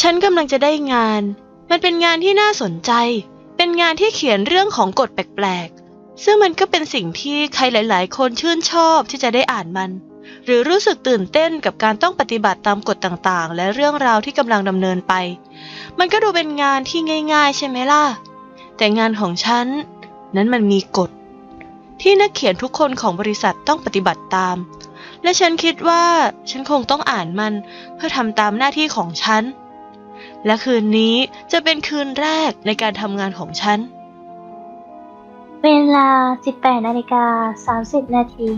ฉันกำลังจะได้งาน มันเป็นงานที่น่าสนใจ เป็นงานที่เขียนเรื่องของกฎแปลกๆ ซึ่งมันก็เป็นสิ่งที่ใครหลายๆ คนชื่นชอบที่จะได้อ่านมัน หรือรู้สึกตื่นเต้นกับการต้องปฏิบัติตามกฎต่างๆ และเรื่องราวที่กำลังดำเนินไป มันก็ดูเป็นงานที่ง่าย ๆ ใช่ไหมล่ะ แต่งานของฉัน นั้นมันมีกฎ ที่นักเขียนทุกคนของบริษัทต้องปฏิบัติตาม และฉันคิดว่าฉันคงต้องอ่านมันเพื่อทำตามหน้าที่ของฉัน และคืนนี้จะเป็นคืนแรกในการทำงานของฉัน เวลา 18นาฬิกา30 นาที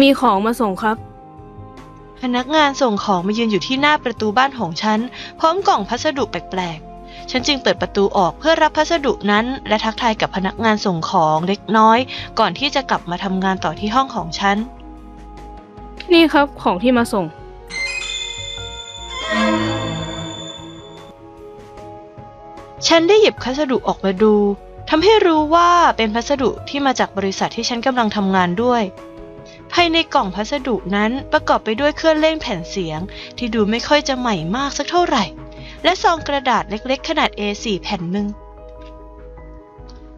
มีของมาส่งครับ พนักงานส่งของมายืนอยู่ที่หน้าประตูบ้านของฉัน พร้อมกล่องพัสดุแปลกๆ ฉันจึงเปิดประตูออกเพื่อรับพัสดุนั้น และทักทายกับพนักงานส่งของเล็กน้อย ก่อนที่จะกลับมาทำงานต่อที่ห้องของฉัน นี่ครับของที่มาส่ง ฉันได้หยิบพัสดุออกมาดูทำให้รู้ว่าเป็นพัสดุที่มาจากบริษัทที่ฉันกำลังทำงานด้วย ภายในกล่องพัสดุนั้นประกอบไปด้วยเครื่องเล่นแผ่นเสียง ที่ดูไม่ค่อยจะใหม่มากสักเท่าไหร่ และซองกระดาษเล็กๆ ขนาด A4 แผ่นหนึ่ง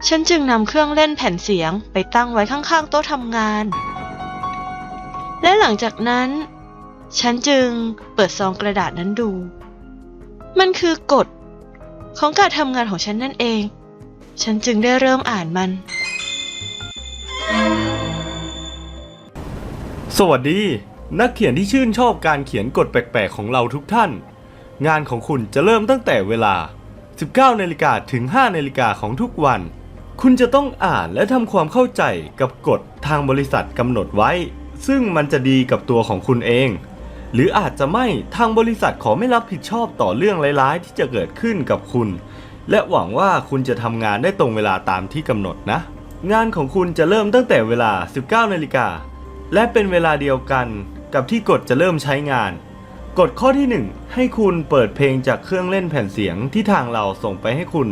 ฉันจึงนำเครื่องเล่นแผ่นเสียงไปตั้งไว้ข้างๆ โต๊ะทำงาน และหลังจากนั้น ฉันจึงเปิดซองกระดาษนั้นดู มันคือกฎของการทำงานของฉันนั่นเอง ฉันจึงได้เริ่มอ่านมัน สวัสดี นักเขียนที่ชื่นชอบการเขียนกฎแปลกๆของเราทุกท่าน งานของคุณจะเริ่มตั้งแต่เวลา 19นาฬิกาถึง5นาฬิกาของทุกวัน คุณจะต้องอ่านและทำความเข้าใจกับกฎทางบริษัทกำหนดไว้ ซึ่งมันจะดีกับตัวของคุณเอง หรืออาจจะไม่ทางบริษัทขอไม่รับผิดชอบต่อเรื่องร้ายๆ ที่จะเกิดขึ้นกับคุณ และหวังว่าคุณจะทำงานได้ตรงเวลาตามที่กำหนดนะ งานของคุณจะเริ่มตั้งแต่เวลา 19นาฬิกาและเป็นเวลาเดียวกันกับที่กฎจะเริ่มใช้งาน กฎข้อที่ 1 ให้คุณเปิดเพลงจากเครื่องเล่นแผ่นเสียงที่ทางเราส่งไปให้คุณ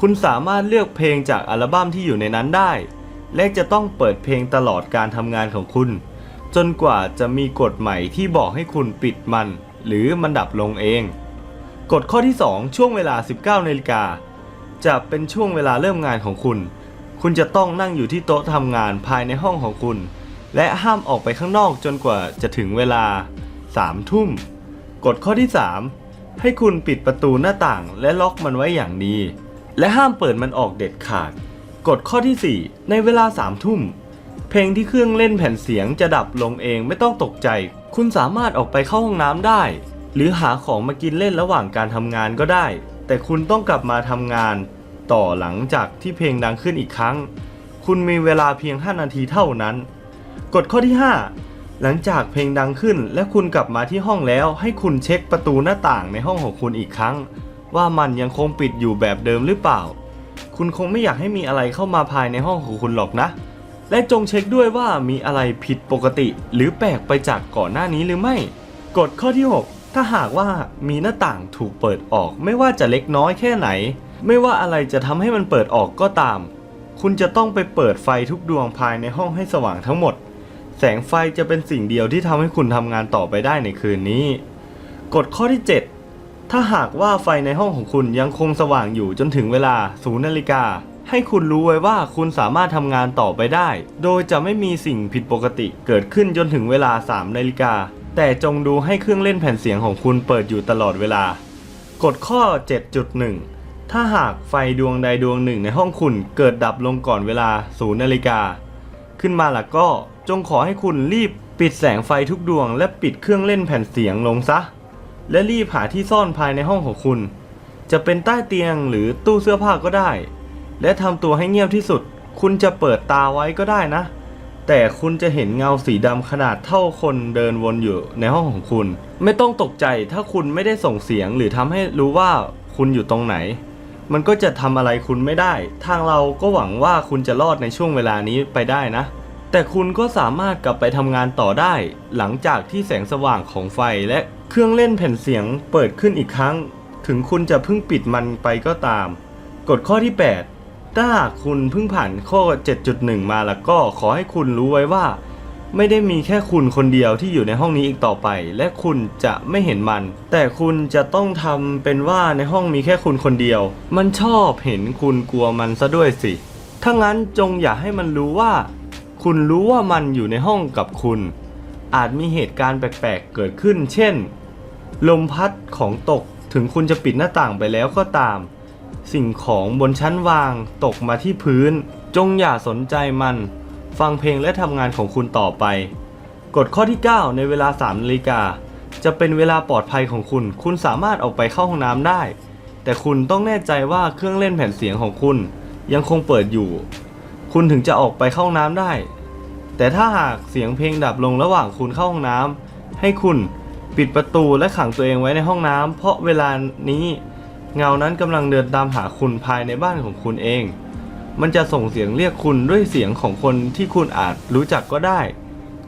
คุณสามารถเลือกเพลงจากอัลบั้มที่อยู่ในนั้นได้ และจะต้องเปิดเพลงตลอดการทำงานของคุณ จนกว่าจะมีกฎใหม่ที่บอกให้คุณปิดมัน หรือมันดับลงเอง กฎข้อที่ 2 ช่วงเวลา 19นาฬิกาจะเป็นช่วงเวลาเริ่มงานของคุณ คุณจะต้องนั่งอยู่ที่โต๊ะทำงานภายในห้องของคุณ และห้ามออกไปข้างนอกจนกว่าจะถึงเวลา 3 ทุ่ม กฎข้อที่ 3 ให้คุณปิดประตูหน้าต่างและล็อกมันไว้อย่างดี และห้ามเปิดมันออกเด็ดขาด กฎข้อที่ 4 ในเวลา 3 ทุ่ม เพลงที่เครื่องเล่นแผ่นเสียงจะดับลงเองไม่ต้องตกใจ คุณสามารถออกไปเข้าห้องน้ำได้ หรือหาของมากินเล่นระหว่างการทำงานก็ได้ แต่คุณต้องกลับมาทำงาน ต่อหลังจากที่เพลงดังขึ้นอีกครั้ง คุณมีเวลาเพียง 5 นาทีเท่านั้น กฎข้อที่ 5 หลังจากเพลงดังขึ้นและคุณกลับมาที่ห้องแล้ว ให้คุณเช็คประตูหน้าต่างในห้องของคุณอีกครั้ง ว่ามันยังคงปิดอยู่แบบเดิมหรือเปล่า คุณคงไม่อยากให้มีอะไรเข้ามาภายในห้องของคุณหรอกนะ และจงเช็คด้วยว่ามีอะไรผิดปกติ หรือแปลกไปจากก่อนหน้านี้หรือไม่ กฎข้อที่ 6 ถ้าหากว่ามีหน้าต่างถูกเปิดออก ไม่ว่าจะเล็กน้อยแค่ไหน ไม่ว่าอะไรจะทำให้มันเปิดออกก็ตาม คุณจะต้องไปเปิดไฟทุกดวงภายในห้องให้สว่างทั้งหมด แสงไฟจะเป็นสิ่งเดียวที่ทำให้คุณทำงานต่อไปได้ในคืนนี้ กฎข้อที่ 7 ถ้าหากว่าไฟในห้องของคุณยังคงสว่างอยู่จนถึงเวลา0นาฬิกาให้คุณรู้ไว้ว่าคุณสามารถทำงานต่อไปได้ โดยจะไม่มีสิ่งผิดปกติเกิดขึ้นจนถึงเวลา3นาฬิกา แต่จงดูให้เครื่องเล่นแผ่นเสียงของคุณเปิดอยู่ตลอดเวลา กฎข้อ 7.1 ถ้าหากไฟดวงใดดวงหนึ่งในห้องคุณเกิดดับลงก่อนเวลา0นาฬิกา ขึ้นมาล่ะก็ จงขอให้คุณรีบปิดแสงไฟทุกดวง และปิดเครื่องเล่นแผ่นเสียงลงซะ และรีบหาที่ซ่อนภายในห้องของคุณ จะเป็นใต้เตียงหรือตู้เสื้อผ้าก็ได้ และทำตัวให้เงียบที่สุด คุณจะเปิดตาไว้ก็ได้นะ แต่คุณจะเห็นเงาสีดำขนาดเท่าคนเดินวนอยู่ในห้องของคุณ ไม่ต้องตกใจถ้าคุณไม่ได้ส่งเสียงหรือทำให้รู้ว่าคุณอยู่ตรงไหน มันก็จะทำอะไรคุณไม่ได้ ทางเราก็หวังว่าคุณจะรอดในช่วงเวลานี้ไปได้นะ แต่คุณก็สามารถกลับไปทำงานต่อได้ หลังจากที่แสงสว่างของไฟและเครื่องเล่นแผ่นเสียงเปิดขึ้นอีกครั้ง ถึงคุณจะเพิ่งปิดมันไปก็ตาม กฎข้อที่ 8 ถ้าหากคุณเพิ่งผ่านข้อ 7.1 มาแล้วก็ขอให้คุณรู้ไว้ว่า ไม่ได้มีแค่คุณคนเดียวที่อยู่ในห้องนี้อีกต่อไป และคุณจะไม่เห็นมัน แต่คุณจะต้องทำเป็นว่าในห้องมีแค่คุณคนเดียว มันชอบเห็นคุณกลัวมันซะด้วยสิถ้างั้นจงอย่าให้มันรู้ว่า คุณรู้ว่ามันอยู่ในห้องกับคุณ อาจมีเหตุการณ์แปลกๆเกิดขึ้น เช่น ลมพัดของตกถึงคุณจะปิดหน้าต่างไปแล้วก็ตาม สิ่งของบนชั้นวางตกมาที่พื้น จงอย่าสนใจมัน ฟังเพลงและทำงานของคุณต่อไป กฎข้อที่ 9 ในเวลา3นาฬิกาจะเป็นเวลาปลอดภัยของคุณ คุณสามารถออกไปเข้าห้องน้ำได้ แต่คุณต้องแน่ใจว่าเครื่องเล่นแผ่นเสียงของคุณ ยังคงเปิดอยู่ คุณถึงจะออกไปเข้าห้องน้ำได้ แต่ถ้าหากเสียงเพลงดับลงระหว่างคุณเข้าห้องน้ำให้คุณปิดประตูและขังตัวเองไว้ในห้องน้ำเพราะเวลานี้เงานั้นกำลังเดินตามหาคุณภายในบ้านของคุณเอง มันจะส่งเสียงเรียกคุณด้วยเสียงของคนที่คุณอาจรู้จักก็ได้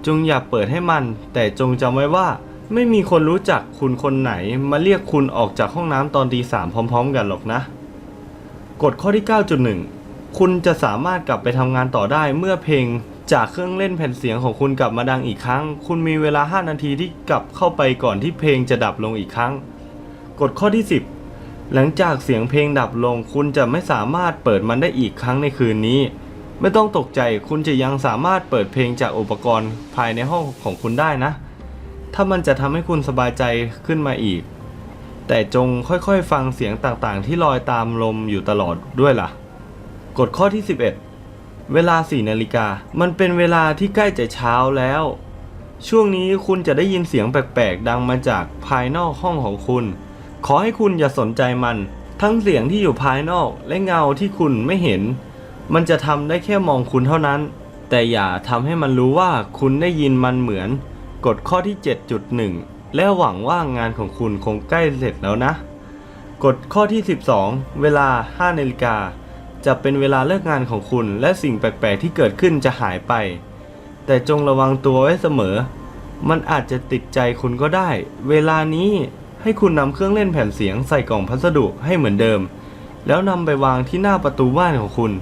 จงอย่าเปิดให้มัน แต่จงจำไว้ว่า ไม่มีคนรู้จักคุณคนไหน มาเรียกคุณออกจากห้องน้ำตอนตีสามพร้อม ๆ กันหรอกนะกฎข้อที่ 9.1 คุณจะสามารถกลับไปทำงานต่อได้เมื่อเพลง จากเครื่องเล่นแผ่นเสียงของคุณกลับมาดังอีกครั้ง คุณมีเวลา 5 นาทีที่กลับเข้าไปก่อนที่เพลงจะดับลงอีกครั้ง กฎข้อที่ 10 หลังจากเสียงเพลงดับลง คุณจะไม่สามารถเปิดมันได้อีกครั้งในคืนนี้ ไม่ต้องตกใจคุณจะยังสามารถเปิดเพลงจากอุปกรณ์ภายในห้องของคุณได้นะ ถ้ามันจะทำให้คุณสบายใจขึ้นมาอีก แต่จงค่อยๆ ฟังเสียงต่างๆ ที่ลอยตามลมอยู่ตลอดด้วยล่ะ กฎข้อที่ 11 เวลา4นาฬิกา มันเป็นเวลาที่ใกล้จะเช้าแล้ว ช่วงนี้คุณจะได้ยินเสียงแปลกๆ ดังมาจากภายนอกห้องของคุณ ขอให้คุณอย่าสนใจมัน ทั้งเสียงที่อยู่ภายนอกและเงาที่คุณไม่เห็น มันจะทำได้แค่มองคุณเท่านั้น แต่อย่าทำให้มันรู้ว่าคุณได้ยินมันเหมือนกฎข้อที่ 7.1 และหวังว่างานของคุณคงใกล้เสร็จแล้วนะกฎข้อที่ 12 เวลา5นาฬิกา จะเป็นเวลาเลิกงานของคุณ และสิ่งแปลกๆที่เกิดขึ้นจะหายไป แต่จงระวังตัวไว้เสมอ มันอาจจะติดใจคุณก็ได้ เวลานี้ให้คุณนำเครื่องเล่นแผ่นเสียงใส่กล่องพัสดุให้เหมือนเดิม แล้วนำไปวางที่หน้าประตูบ้านของคุณ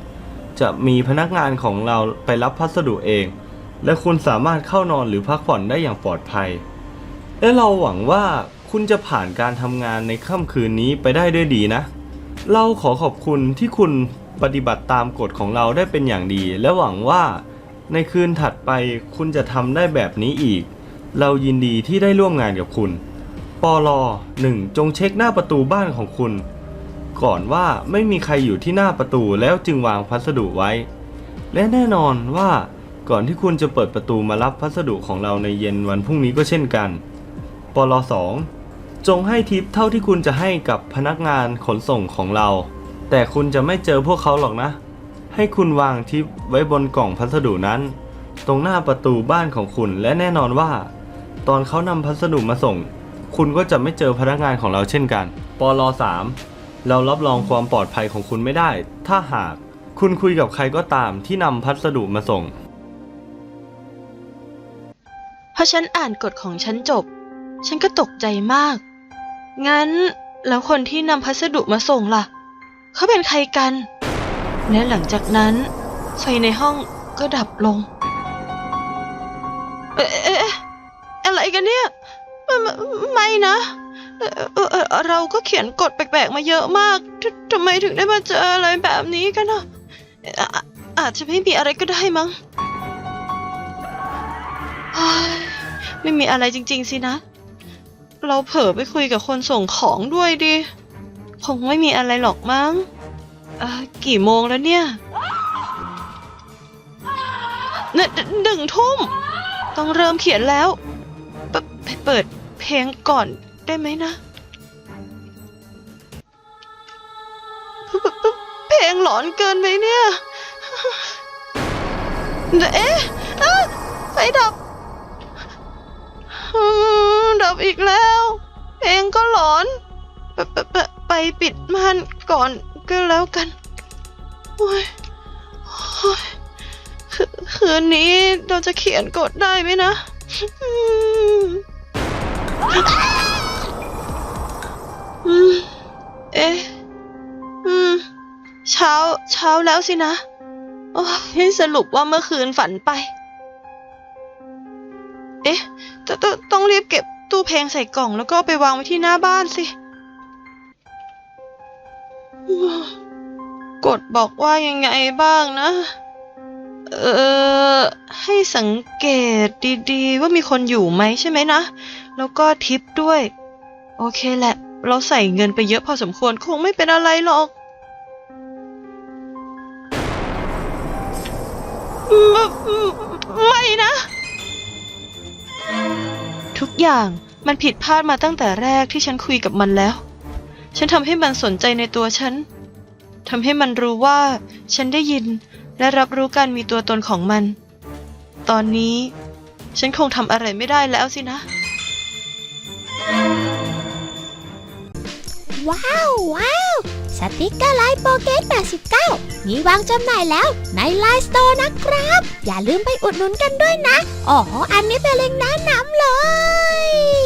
จะมีพนักงานของเราไปรับพัสดุเอง และคุณสามารถเข้านอนหรือพักผ่อนได้อย่างปลอดภัย และเราหวังว่าคุณจะผ่านการทำงานในค่ำคืนนี้ไปได้ด้วยดีนะ เราขอขอบคุณที่คุณ ปฏิบัติตามกฎของเราได้เป็นอย่างดี และหวังว่า ในคืนถัดไปคุณจะทำได้แบบนี้อีก เรายินดีที่ได้ร่วมงานกับคุณปลหนึ่งจงเช็คหน้าประตูบ้านของคุณ ก่อนว่าไม่มีใครอยู่ที่หน้าประตูแล้วจึงวางพัสดุไว้ และแน่นอนว่าก่อนที่คุณจะเปิดประตูมารับพัสดุของเราในเย็นวันพรุ่งนี้ก็เช่นกันปลอ2จงให้ทิปเท่าที่คุณจะให้กับพนักงานขนส่งของเรา แต่คุณจะไม่เจอพวกเขาหรอกนะ ให้คุณวางทิปไว้บนกล่องพัสดุนั้น ตรงหน้าประตูบ้านของคุณและแน่นอนว่า ตอนเขานำพัสดุมาส่ง คุณก็จะไม่เจอพนักงานของเราเช่นกันปล3เรารับรองความปลอดภัยของคุณไม่ได้ ถ้าหากคุณคุยกับใครก็ตามที่นำพัสดุมาส่งพอฉันอ่านกฎของฉันจบ ฉันก็ตกใจมาก งั้นแล้วคนที่นำพัสดุมาส่งล่ะ เขาเป็นใครกัน และหลังจากนั้น ไฟในห้องก็ดับลง เอ๊ะอะไรกันเนี่ย ไม่ไม่ไม่นะ เราก็เขียนกฎแปลกๆมาเยอะมาก ทำไมถึงได้มาเจออะไรแบบนี้กันนะอะอาจจะไม่มีอะไรก็ได้มั้งไม่มีอะไรจริง ๆ สินะ เราเผลอไปคุยกับคนส่งของด้วยดิ คงไม่มีอะไรหรอกมั้งอ่อกี่โมงแล้วเนี่ยเนี่ยหนึ่งทุ่ม ต้องเริ่มเขียนแล้ว เปไปเปิดเพลงก่อนได้ไหมนะ เพลงหลอนเกินไปเนี่ย เอ๊ะอะไฟดับ ดับอีกแล้ว เพลงก็หลอน ไปปิดม่านก่อนก็แล้วกันโอ้ยโอ้ยคืนนี้เราจะเขียนกดได้ไหมนะ เอ๊ะอืมเช้า เช้าแล้วสินะ โอ้ยสรุปว่าเมื่อคืนฝันไป เอ๊ะตตต้องรีบเก็บตู้เพลงใส่กล่องแล้วก็ไปวางไว้ที่หน้าบ้านสิ กดบอกว่ายังไงบ้างนะ เออ ให้สังเกตดีๆ ว่ามีคนอยู่ไหมใช่ไหมนะ แล้วก็ทิปด้วย โอเคแหละ เราใส่เงินไปเยอะพอสมควรคงไม่เป็นอะไรหรอกไม่นะ ทุกอย่างมันผิดพลาดมาตั้งแต่แรกที่ฉันคุยกับมันแล้ว ฉันทำให้มันสนใจในตัวฉันทำให้มันรู้ว่าฉันได้ยินและรับรู้การมีตัวตนของมัน ตอนนี้ ฉันคงทำอะไรไม่ได้แล้วสินะ ว้าวว้าว สติกเกอร์ไลน์โปเกต89 มีวางจำหน่ายแล้วในไลน์สโตร์นะครับ อย่าลืมไปอุดหนุนกันด้วยนะ อ๋อ อันนี้เป็นเล็งก์แนะนำเลย